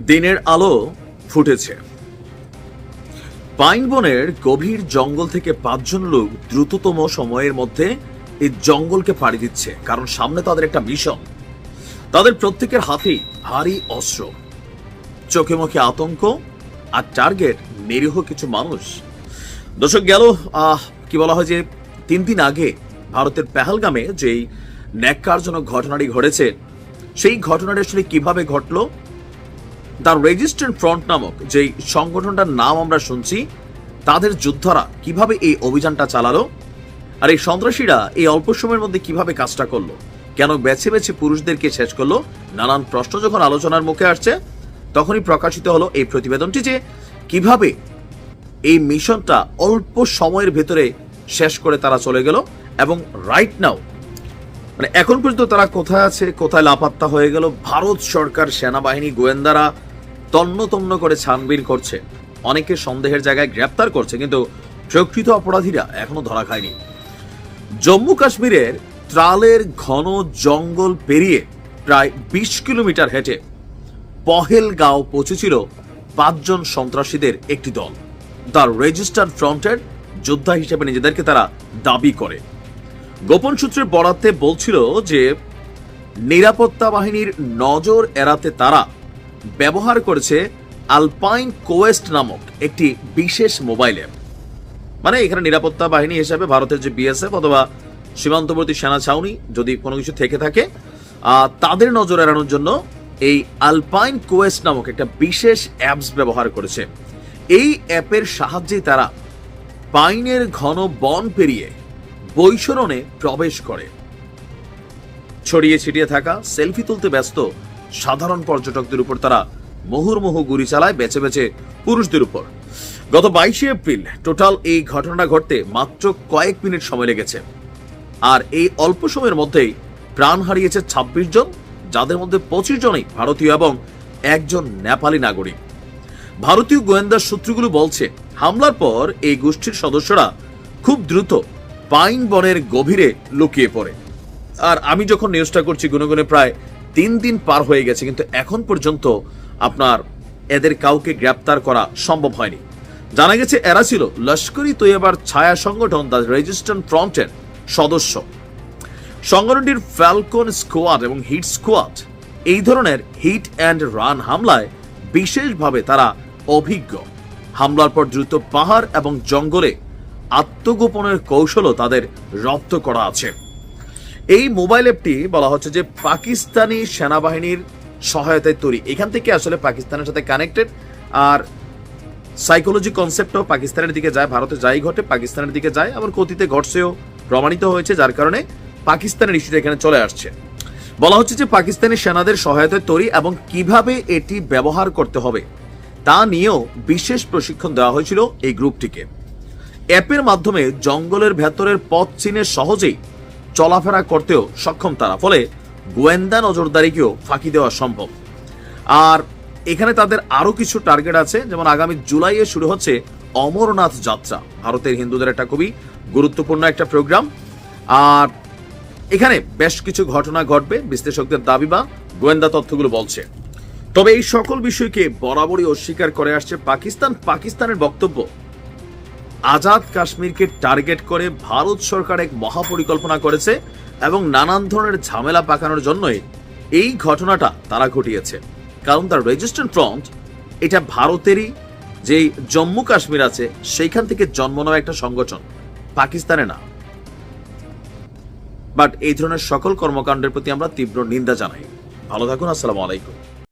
দিনের আলো ফুটেছে। পাইন বনের গভীর জঙ্গল থেকে পাঁচজন লোক দ্রুততম সময়ের মধ্যে এই জঙ্গলকে পাড়ি দিচ্ছে, কারণ সামনে তাদের একটা মিশন। তাদের প্রত্যেকের হাতেই ভারী অস্ত্র। চোখে মুখে আতঙ্ক আর টার্গেট নিরীহ কিছু মানুষ। দর্শক, গেল, আহ, কি বলা হয় যে তিন দিন আগে ভারতের পেহালগামে যেই ন্যাক্কারজনক ঘটনাটি ঘটেছে, সেই ঘটনাটি আসলে কীভাবে ঘটলো দ্য রেজিস্ট্যান্ট ফ্রন্ট নামক যেই সংগঠনটার নাম আমরা শুনছি, তাদের যোদ্ধারা কীভাবে এই অভিযানটা চালালো? আর এই সন্ত্রাসীরা এই অল্প সময়ের মধ্যে কীভাবে কাজটা করল? কেন বেছে বেছে পুরুষদেরকে শেষ করল? নানান প্রশ্ন যখন আলোচনার মুখে আসছে, তখনই প্রকাশিত হলো এই প্রতিবেদনটি যে কীভাবে এই মিশনটা অল্প সময়ের ভেতরে শেষ করে তারা চলে গেল এবং রাইট নাও মানে এখন পর্যন্ত তারা কোথায় আছে, কোথায় লাপাত্তা হয়ে গেল? ভারত সরকার, সেনাবাহিনী, গোয়েন্দারা তন্ন তন্ন করে ছানবিন করছে। অনেকে সন্দেহের জায়গায় গ্রেপ্তার করছে, কিন্তু প্রকৃত অপরাধীরা এখনও ধরা খায়নি। জম্মু কাশ্মীরের ত্রালের ঘন জঙ্গল পেরিয়ে প্রায় বিশ কিলোমিটার হেঁটে পহেলগাঁও পৌঁছেছিল পাঁচজন সন্ত্রাসীদের একটি দল। দ্য রেজিস্টার্ড ফ্রন্টের যোদ্ধা হিসেবে নিজেদেরকে তারা দাবি করে। গোপন সূত্রের বরাতে বলছিল যে, নিরাপত্তা বাহিনীর নজর এড়াতে তারা ব্যবহার করেছে আলপাইন কোয়েস্ট নামক একটি বিশেষ মোবাইল অ্যাপ মানে এখানে নিরাপত্তা বাহিনী হিসাবে ভারতের যে বিএসএফ অথবা সীমান্তবর্তী সেনা ছাউনি যদি কোনো কিছু থেকে থাকে তাদের নজর এড়ানোর জন্য এই আলপাইন কোয়েস্ট নামক একটা বিশেষ অ্যাপস ব্যবহার করেছে। এই অ্যাপের সাহায্যে তারা পাইনের ঘন বন পেরিয়ে বৈশরণে প্রবেশ করে। ছড়িয়ে ছিটিয়ে থাকা সেলফি তুলতে ব্যস্ত সাধারণ পর্যটকদের উপর তারা মুহুর্মুহু গুলি চালায় বেছে বেছে পুরুষদের উপর। গত বাইশে এপ্রিল টোটাল এই ঘটনা ঘটতে মাত্র কয়েক মিনিট সময় লেগেছে। আর এই অল্প সময়ের মধ্যেই প্রাণ হারিয়েছে ছাব্বিশ জন, যাদের মধ্যে পঁচিশ জনই ভারতীয় এবং একজন নেপালি নাগরিক। ভারতীয় গোয়েন্দা সূত্রগুলো বলছে, হামলার পর এই গোষ্ঠীর সদস্যরা খুব দ্রুত পাইন বনের গভীরে লুকিয়ে পড়ে। আর আমি যখন নিউজটা করছি গুনে গুনে প্রায় তিন দিন পার হয়ে গেছে, কিন্তু এখন পর্যন্ত আপনার এদের কাউকে গ্রেপ্তার করা সম্ভব হয়নি। জানা গেছে, এরা ছিল লস্করি তৈয়বার ছায়া সংগঠন, দ্য রেজিস্ট্যান্ট ফ্রন্টের সদস্য। সংগঠনটির ফ্যালকন স্কোয়াড এবং হিট স্কোয়াড এই ধরনের হিট অ্যান্ড রান হামলায় বিশেষভাবে তারা অভিজ্ঞ। হামলার পর দ্রুত পাহাড় এবং জঙ্গলে আত্মগোপনের কৌশলও তাদের রপ্ত করা আছে। এই মোবাইল অ্যাপটি বলা হচ্ছে যে পাকিস্তানি সেনাবাহিনীর সহায়তায় তৈরি। এখান থেকে আসলে পাকিস্তানের সাথে কানেক্টেড আর সাইকোলজি কনসেপ্টও পাকিস্তানের দিকে যায়, ভারতে যাই ঘটে, পাকিস্তানের দিকে যায়, আবার কথিতে ঘটছেও, প্রমাণিত হয়েছে, যার কারণে পাকিস্তানের ইস্যুটা এখানে চলে আসছে। বলা হচ্ছে যে পাকিস্তানি সেনাদের সহায়তায় তৈরি এবং কীভাবে এটি ব্যবহার করতে হবে, তা নিয়েও বিশেষ প্রশিক্ষণ দেওয়া হয়েছিল এই গ্রুপটিকে। অ্যাপের মাধ্যমে জঙ্গলের ভেতরের পথ চিনে সহজেই চলাফেরা করতেও সক্ষম তারা, ফলে গোয়েন্দা নজরদারিকেও ফাঁকি দেওয়া সম্ভব। আর এখানে তাদের আরও কিছু টার্গেট আছে, যেমন আগামী জুলাইয়ে শুরু হচ্ছে অমরনাথ যাত্রা, ভারতের হিন্দুদের একটা খুবই গুরুত্বপূর্ণ একটা প্রোগ্রাম। আর এখানে বেশ কিছু ঘটনা ঘটবে, বিশ্লেষকদের দাবি বা গোয়েন্দা তথ্যগুলো বলছে। তবে এই সকল বিষয়কে বরাবরই অস্বীকার করে আসছে পাকিস্তান। পাকিস্তানের বক্তব্য আজাদ কাশ্মীরকে টার্গেট করে ভারত সরকার এক মহাপরিকল্পনা করেছে এবং নানান ধরনের ঝামেলা পাকানোর জন্যই এই ঘটনাটা তারা ঘটিয়েছে। কারণ তার রেজিস্ট্যান্ট ফ্রন্ট এটা ভারতেরই যে জম্মু কাশ্মীর আছে, সেইখান থেকে জন্ম নেওয়া একটা সংগঠন, পাকিস্তানে না। বাট এই ধরনের সকল কর্মকাণ্ডের প্রতি আমরা তীব্র নিন্দা জানাই। ভালো থাকুন, আসসালামু আলাইকুম।